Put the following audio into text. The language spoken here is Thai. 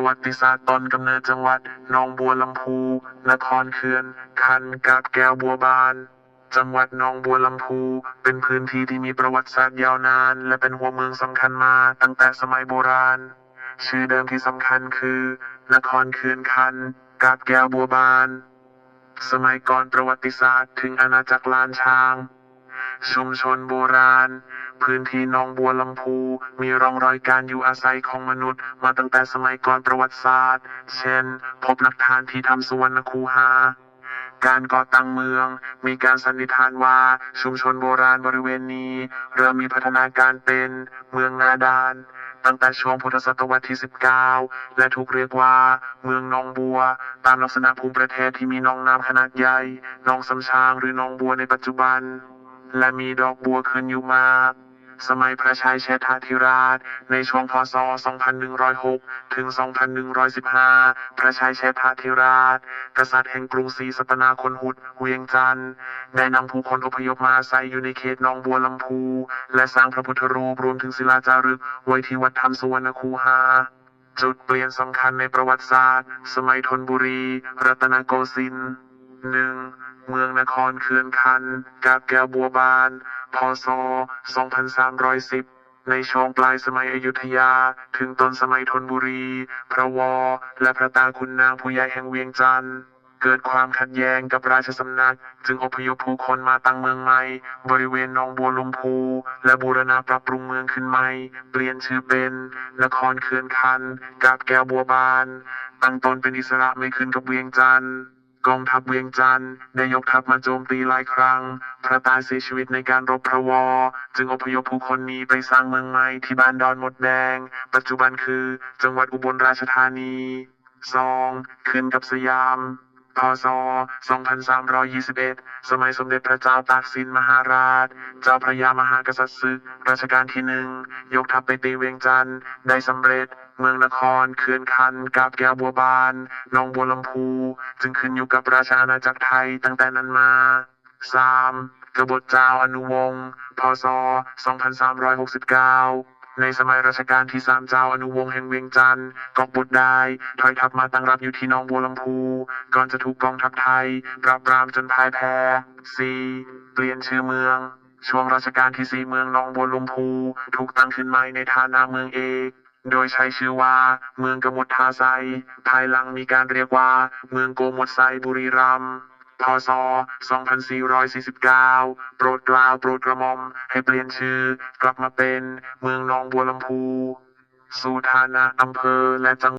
ประวัติศาสตร์ต้นกำเนิดจังหวัดหนองบัวลำพู นครเขื่อน คันกาบแก้วบัวบาน จังหวัดหนองบัวลำพู เป็นพื้นที่ที่มีประวัติศาสตร์ยาวนาน และเป็นหัวเมืองสำคัญมาตั้งแต่สมัยโบราณ ชื่อเดิมที่สำคัญคือ นครเขื่อนคันกาบแก้วบัวบาน สมัยก่อนประวัติศาสตร์ถึงอาณาจักรลานช้าง ชุมชนโบราณ พื้นที่หนองบัวลำพู มีร่องรอยการอยู่อาศัยของมนุษย์ มาตั้งแต่สมัยก่อนประวัติศาสตร์ เช่น พบหลักฐานที่ทำสุวรรณคูหา การก่อตั้งเมือง มีการสันนิษฐานว่าชุมชนโบราณบริเวณนี้ เริ่มมีพัฒนาการเป็นเมืองนาดาน ตั้งแต่ช่วงพุทธศตวรรษที่ 19 และถูกเรียกว่า เมืองหนองบัว ตามลักษณะภูมิประเทศที่มีหนองน้ำขนาดใหญ่หนองสำชางหรือหนองบัวในปัจจุบันและมีดอกบัวขึ้นอยู่มาก สมัยพระชัยเชษฐาธิราช ในช่วงพศ 2106 ถึง 2115 พระชัยเชษฐาธิราช กษัตริย์แห่งกรุงศรีสัตนาคนหุดเวียงจันทร์ได้นำผู้คนอพยพมาอาศัยอยู่ในเขตหนองบัวลำพู และสร้างพระพุทธรูปรวมถึงศิลาจารึก ไว้ที่วัดธรรมสุวรรณคูหาจุดเปลี่ยนสำคัญในประวัติศาสตร์ สมัยธนบุรี รัตนโกสินทร์หนึ่ง เมืองนครเขื่อนคันกาบแก้วบัวบาน พศ 2310 ในช่วงปลายสมัยอยุธยา ถึงต้นสมัยธนบุรี พระวอ และพระตาคุณนางผู้ใหญ่แห่งเวียงจันทร์เกิดความขัดแย้งกับราชสำนัก จึงอพยพผู้คนมาตั้งเมืองใหม่ บริเวณหนองบัวลำพู และบูรณาปรับปรุงเมืองขึ้นใหม่ เปลี่ยนชื่อเป็น นครเขื่อนคัน กาบแก้วบัวบาน ตั้งตนเป็นอิสระไม่ขึ้นกับเวียงจันทร์ กองทัพเวียงจันทร์ได้ยกทัพมาโจมตีหลายครั้ง พระตาเสียชีวิตในการรบพระวอ จึงอพยพผู้คนนี้ไปสร้างเมืองใหม่ที่บ้านดอนมดแดง ปัจจุบันคือจังหวัดอุบลราชธานี 2. ขึ้นกับสยาม พศ 2321 สมัยสมเด็จพระเจ้าตากสินมหาราช เจ้าพระยามหากษัตริย์ศึกรัชกาลที่หนึ่ง ยกทัพไปตีเวียงจันทร์ได้สำเร็จ เมืองนครเขื่อนคันกาบแก้วบัวบานหนองบัวลำพู จึงขึ้นอยู่กับราชอาณาจักรไทยตั้งแต่นั้นมา 3. กบฏเจ้าอนุวงศ์ พศ 2369 ในสมัยรัชกาลที่สามเจ้าอนุวงศ์แห่งเวียงจันทร์กองบดได้ถอยทัพมาตั้งรับอยู่ที่หนองบัวลำพู ก่อนจะถูกกองทัพไทย ปราบปรามจนพ่ายแพ้ 4. เปลี่ยนชื่อเมือง ช่วงรัชกาลที่สี่เมืองหนองบัวลำพู ถูกตั้งขึ้นใหม่ในฐานะเมืองเอกโดยใช้ชื่อว่า เมืองกมดทาไซ ภายหลังมีการเรียกว่า เมืองโกมดไซบุรีรัมย์ พศ 2449 โปรดกล่าวโปรดกระหม่อมให้เปลี่ยนชื่อกลับมาเป็นเมืองหนองบัวลำพู สู่ฐานะอำเภอและจัง